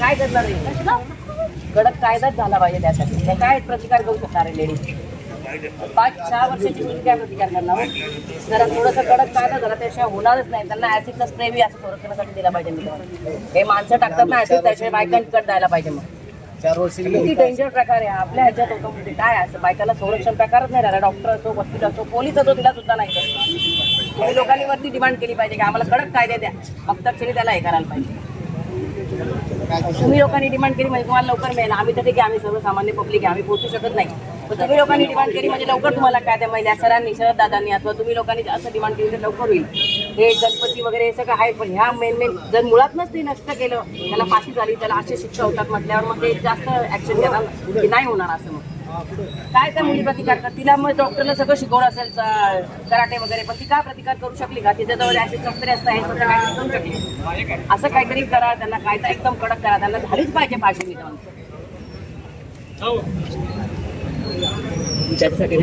काय करणार कडक कायदाच झाला पाहिजे त्यासाठी. त्या काय प्रतिकार करू शकणार आहे लेडीज? पाच सहा वर्षाची मुलगी काय प्रतिकार करणार हो? जरा थोडंसं कडक कायदा झाला त्याशिवाय होणारच नाही. त्यांना ऍसिडचा स्प्रे बी असं संरक्षणासाठी दिला पाहिजे मित्रांनो. हे माणसं टाकतात ना ऍसिड त्याशिवाय बायकांकडे द्यायला पाहिजे मग. चार वर्षी किती डेंजर प्रकार आहे? आपल्या ह्याच्यात होतं म्हणजे काय असं बायकाला संरक्षण प्रकारच नाही राहिला डॉक्टर असो वकील असो पोलीस असो तिला सुद्धा नाही. तुम्ही लोकांनी वरती डिमांड केली पाहिजे की आम्हाला कडक कायदे द्या. मग तर त्याला हे करायला पाहिजे. तुम्ही लोकांनी डिमांड केली म्हणजे तुम्हाला लवकर मिळेल. आम्ही तर ठीक आहे आम्ही सर्वसामान्य पब्लिक आहे. आम्ही पोहोचू शकत नाही. तुम्ही लोकांनी डिमांड केली म्हणजे लवकर तुम्हाला काय त्या महिला सरांनी शरद दादांनी अथवा तुम्ही लोकांनी असं डिमांड केली तर लवकर होईल. हे गणपती वगैरे हे सगळं आहे पण ह्या मेन मेन जर मुळातच ते नष्ट केलं त्याला फाशी झाली त्याला असे शिक्षा होतात म्हटल्यावर मग ते जास्त ऍक्शन घेणार नाही होणार असं मग. काय त्या मुली प्रतिकार कर तिला मग डॉक्टरला सगळं शिकवलं असेल कराटे वगैरे पण ती का प्रतिकार करू शकली का? तिच्याजवळ असे शस्त्रे असतं हे सगळं करू शकली? असं काहीतरी करा त्यांना कायदा एकदम कडक करा त्यांना झालीच पाहिजे फाशी मी त्याच्यासाठी